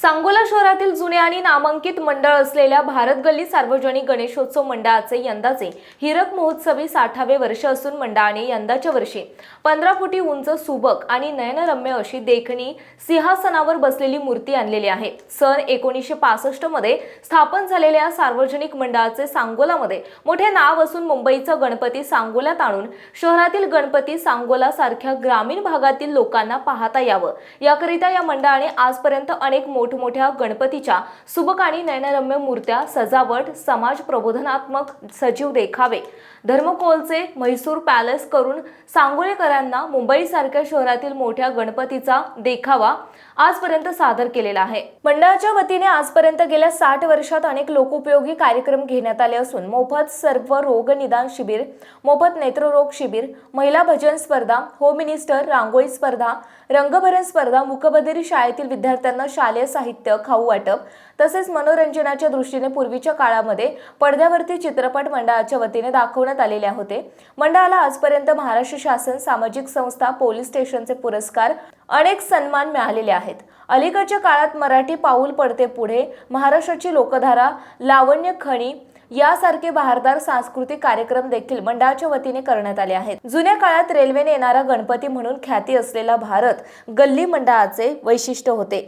सांगोला शहरातील जुने आणि नामांकित मंडळ असलेल्या भारत गल्ली सार्वजनिक गणेशोत्सव मंडळाचे यंदाचे हिरक महोत्सवी साठावे वर्ष असून मंडळाने यंदाच्या वर्षी पंधरा फुटी उंच सुबक आणि नयनरम्य अशी देखणी सिंहासनावर बसलेली मूर्ती आणलेली आहे. सन एकोणीसशे पासष्टमध्ये स्थापन झालेल्या सार्वजनिक मंडळाचे सांगोलामध्ये मोठे नाव असून मुंबईचा गणपती सांगोल्यात आणून शहरातील गणपती सांगोला सारख्या ग्रामीण भागातील लोकांना पाहता यावं. याकरिता या मंडळाने आजपर्यंत अनेक मोठमोठ्या गणपतीच्या सुबक आणि नयनरम्य मूर्त्या सजावट समाज प्रबोधनात्मक सजीव देखावे. धर्मकोलचे म्हैसूर पॅलेस करून सांगोळेकरांना मुंबईसारख्या शहरातील मोठ्या गणपतीचा देखावा आजपर्यंत सादर केलेला आहे. मंडळाच्या वतीने आजपर्यंत गेल्या साठ वर्षात अनेक लोकोपयोगी कार्यक्रम घेण्यात आले असून मोफत सर्व रोग निदान शिबिर मोफत नेत्ररोग शिबिर महिला भजन स्पर्धा होम मिनिस्टर रांगोळी स्पर्धा रंगभरण स्पर्धा मुकबधिर शाळेतील विद्यार्थ्यांना शालेय साहित्य खाऊ वाटप तसेच मनोरंजनाच्या दृष्टीने पूर्वीच्या काळामध्ये पडद्यावरती चित्रपट मंडळाच्या वतीने दाखवण्यात आलेले होते. मंडळाला आजपर्यंत महाराष्ट्र शासन सामाजिक संस्था पोलीस स्टेशनचे पुरस्कार अनेक सन्मान मिळालेले आहेत. अलीकडच्या काळात मराठी पाऊल पडते पुढे महाराष्ट्राची लोकधारा लावण्य खणी यासारखे बहारदार सांस्कृतिक कार्यक्रम देखील मंडळाच्या वतीने करण्यात आले आहेत. जुन्या काळात रेल्वेने येणारा गणपती म्हणून ख्याती असलेला भारत गल्ली मंडळाचे वैशिष्ट्य होते.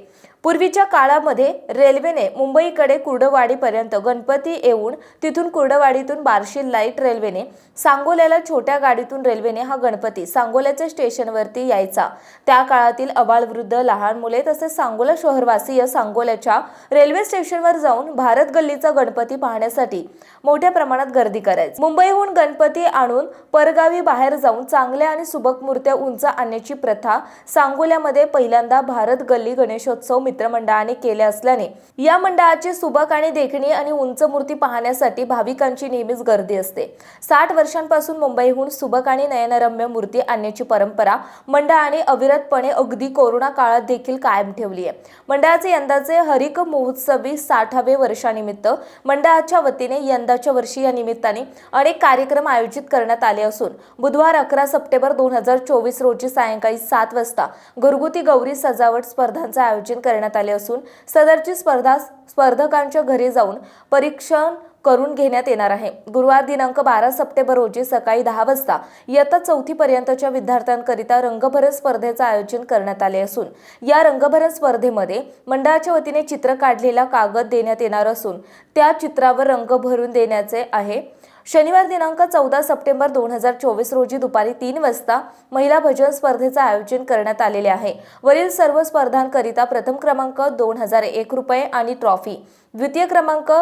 पूर्वीच्या काळामध्ये रेल्वेने मुंबईकडे कुर्डवाडीपर्यंत गणपती येऊन तिथून कुर्डवाडीतून बार्शी लाइट रेल्वेने सांगोल्याला छोट्या गाडीतून रेल्वेने हा गणपती सांगोल्याच्या स्टेशनवरती यायचा. त्या काळातील अबाळवृद्ध लहान मुले तसेच सांगोला शहरवासीय सांगोल्याच्या रेल्वे स्टेशनवर जाऊन भारत गल्लीचा गणपती पाहण्यासाठी मोठ्या प्रमाणात गर्दी करायची. मुंबईहून गणपती आणून परगावी बाहेर जाऊन चांगल्या आणि सुबक मूर्त्या उंच आणण्याची प्रथा सांगोल्यामध्ये पहिल्यांदा भारत गल्ली गणेशोत्सव मित्रमंडळाने केले असल्याने या मंडळाची सुबक आणि देखणी आणि उंच मूर्ती पाहण्यासाठी भाविकांची नेहमीच गर्दी असते. साठ वर्षांपासून मुंबईहून सुबक आणि नयनरम्य मूर्ती आणण्याची परंपरा मंडळाने अविरतपणे अगदी कोरोना काळात देखील कायम ठेवली आहे. मंडळाचे यंदाचे हरिक महोत्सवी साठावे वर्षानिमित्त मंडळाच्या वतीने यंदाच्या वर्षी या निमित्ताने अनेक कार्यक्रम आयोजित करण्यात आले असून बुधवार अकरा सप्टेंबर दोन हजार चोवीस रोजी सायंकाळी सात वाजता घरगुती गौरी सजावट स्पर्धांचं आयोजन करण्यात आले असून सदरची स्पर्धा स्पर्धकांच्या घरी जाऊन परीक्षण करून घेण्यात येणार आहे. गुरुवार दिनांक बारा सप्टेंबर रोजी सकाळी दहा वाजता इयत्ता चौथी पर्यंतच्या विद्यार्थ्यांकरिता रंगभरण स्पर्धेचं आयोजन करण्यात आले असून या रंगभरण स्पर्धेमध्ये मंडळाच्या वतीने चित्र काढलेला कागद देण्यात येणार असून त्या चित्रावर रंग भरून देण्याचे आहे. शनिवार दिनांक चौदा सप्टेंबर दोन हजार चोवीस रोजी दुपारी तीन वाजता महिला भजन स्पर्धेचं आयोजन करण्यात आलेले आहे. वरील सर्व स्पर्धांकरिता प्रथम क्रमांक दोन हजार एक रुपये आणि ट्रॉफी. द्वितीय क्रमांक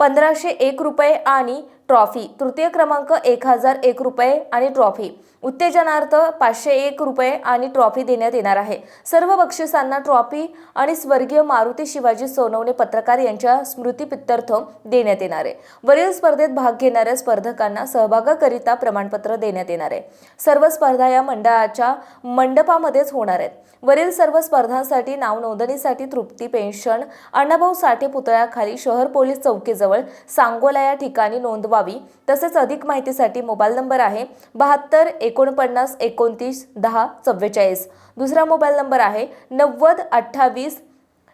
पंधराशे एक रुपये आणि ट्रॉफी तृतीय क्रमांक एक हजार एक रुपये आणि ट्रॉफी. उत्तेजनार्थ पाचशे एक रुपये आणि ट्रॉफी देण्यात येणार आहे. सर्व बक्षिसांना ट्रॉफी आणि स्वर्गीय मारुती शिवाजी सोनवणे पत्रकार यांच्या स्मृतीपित्यर्थ देण्यात येणार आहे. वरील स्पर्धेत भाग घेणाऱ्या स्पर्धकांना सहभागाकरिता प्रमाणपत्र देण्यात येणार आहे. सर्व स्पर्धा या मंडळाच्या मंडपामध्येच होणार आहेत. वरील सर्व स्पर्धांसाठी नाव नोंदणीसाठी तृप्ती पेन्शन अण्णाभाऊ साठे पुतळ्याखाली शहर पोलीस चौकीजवळ जवळ सांगोला या ठिकाणी नोंदवावी. तसेच अधिक माहितीसाठी मोबाईल नंबर आहे बहात्तर एकोणपन्नास एकोणतीस दहा चव्वेचाळीस. दुसरा मोबाईल नंबर आहे नव्वद अठ्ठावीस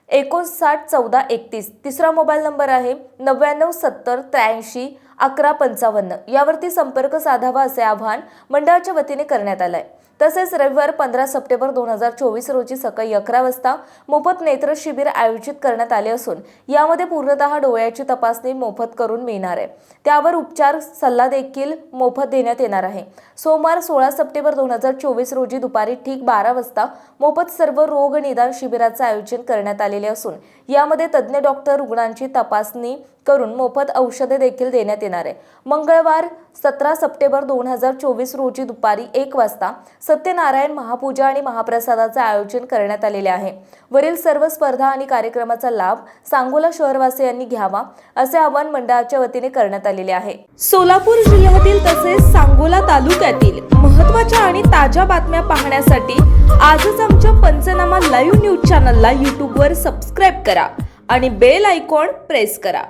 एकोणसाठ चौदा एकतीस. तिसरा मोबाईल नंबर आहे नव्याण्णव सत्तर त्र्याऐंशी अकरा पंचावन्न. यावरती संपर्क साधावा असे आवाहन मंडळाच्या वतीने करण्यात आलं आहे तसेच रविवार पंधरा सप्टेंबर दोन हजार चोवीस रोजी सकाळी अकरा वाजता मोफत नेत्र शिबिर आयोजित करण्यात आले असून यामध्ये पूर्णतः डोळ्याची तपासणी मोफत करून मिळणार आहे. त्यावर उपचार सल्ला देखील मोफत देण्यात येणार आहे. सोमवार सोळा सप्टेंबर दोन हजार चोवीस रोजी दुपारी ठीक बारा वाजता मोफत सर्व रोग निदान शिबिराचं आयोजन करण्यात आलेले असून यामध्ये तज्ज्ञ डॉक्टर रुग्णांची तपासणी करून मोफत औषधे देखील देण्यात येणार आहे. मंगळवार सतरा सप्टेंबर दोन हजार चोवीस रोजी दुपारी एक वाजता सत्यनारायण महापूजा आणि महाप्रसादाचं आयोजन करण्यात आलेले आहे. वरील सर्व स्पर्धा आणि कार्यक्रमाचा लाभ सांगोला शहरवासियांनी घ्यावा असे आवाहन मंडळाच्या वतीने करण्यात आलेले आहे. सोलापूर जिल्ह्यातील तसेच सांगोला तालुक्यातील महत्त्वाच्या आणि ताज्या बातम्या पाहण्यासाठी आजच आमच्या पंचनामा लाईव्ह न्यूज चॅनलला यूट्यूबवर सबस्क्राईब करा आणि बेल आयकॉन प्रेस करा.